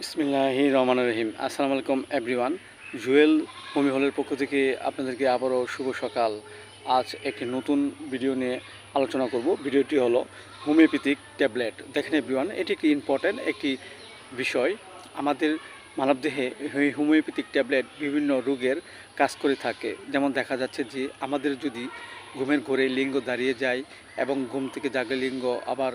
বিসমিল্লাহি রহমান রহিম। আসসালামু আলাইকুম এভরিওয়ান জুয়েল হোমি হলের পক্ষ থেকে আপনাদেরকে আবারও শুভ সকাল। আজ একটি নতুন ভিডিও নিয়ে আলোচনা করব। ভিডিওটি হলো হোমিওপ্যাথিক ট্যাবলেট। দেখেন এভরিওয়ান এটি একটি ইম্পর্ট্যান্ট একটি বিষয়। আমাদের মানবদেহে হোমিওপ্যাথিক ট্যাবলেট বিভিন্ন রোগের কাজ করে থাকে। যেমন দেখা যাচ্ছে যে আমাদের যদি ঘুমের ঘোরে লিঙ্গ দাঁড়িয়ে যায় এবং ঘুম থেকে জাগলে লিঙ্গ আবার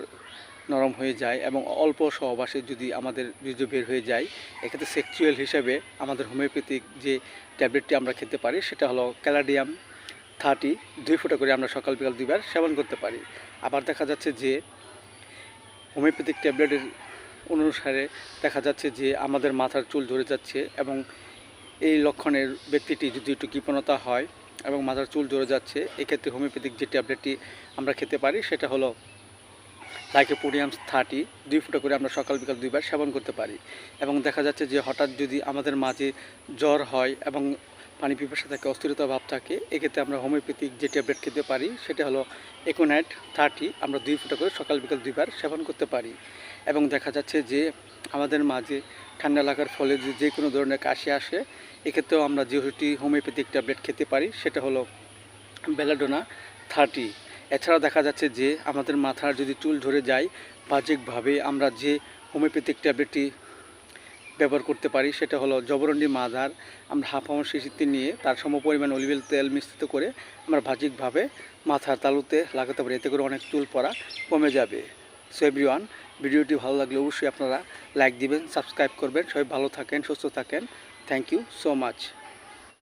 নরম হয়ে যায় এবং অল্প সহবাসে যদি আমাদের বীর্য বের হয়ে যায়, এক্ষেত্রে সেক্সুয়াল হিসেবে আমাদের হোমিওপ্যাথিক যে ট্যাবলেটটি আমরা খেতে পারি, সেটা হলো ক্যালাডিয়াম থার্টি দুই ফুটা করে আমরা সকাল বিকাল দুইবার সেবন করতে পারি। আবার দেখা যাচ্ছে যে হোমিওপ্যাথিক ট্যাবলেটের অনুসারে দেখা যাচ্ছে যে আমাদের মাথার চুল ধরে যাচ্ছে এবং এই লক্ষণের ব্যক্তিটি যদি একটু কৃপণতা হয় এবং মাথার চুল ধরে যাচ্ছে, এক্ষেত্রে হোমিওপ্যাথিক যে ট্যাবলেটটি আমরা খেতে পারি, সেটা হলো লাইকোপোডিয়াম থার্টি, দুই ফুটা করে আমরা সকাল, বিকাল দুইবার সেবন করতে পারি। এবং দেখা যাচ্ছে যে হঠাৎ যদি আমাদের মাঝে জ্বর হয় এবং পানি পিপাসা থাকে, অস্থিরতা ভাব থাকে, এক্ষেত্রে আমরা হোমিওপ্যাথিক যে ট্যাবলেট খেতে পারি, সেটা হলো একোনাইট থার্টি, আমরা দুই ফুটা করে সকাল, বিকাল দুইবার সেবন করতে পারি। এবং দেখা যাচ্ছে যে আমাদের মাঝে ঠান্ডা লাগার ফলে যে কোনো ধরনের কাশি আসে, এক্ষেত্রেও আমরা যেহেতু হোমিওপ্যাথিক ট্যাবলেট খেতে পারি, সেটা হলো বেলাডোনা থার্টি। এছাড়া দেখা যাচ্ছে যে আমাদের মাথার যদি চুল ধরে যায়, বাহ্যিকভাবে আমরা যে হোমিওপ্যাথিক ট্যাবলেটটি ব্যবহার করতে পারি, সেটা হলো জবরন্ডি মাদার। আমরা হাফ আওয়ার শিশিতে নিয়ে তার সম পরিমাণ অলিভেল তেল মিশ্রিত করে আমরা বাহ্যিকভাবে মাথার তালুতে লাগাতে পারি, এতে করে অনেক চুল পড়া কমে যাবে। সো এভরিওয়ান ভিডিওটি ভালো লাগলে অবশ্যই আপনারা লাইক দিবেন সাবস্ক্রাইব করবেন। সবাই ভালো থাকেন, সুস্থ থাকেন। Thank you so much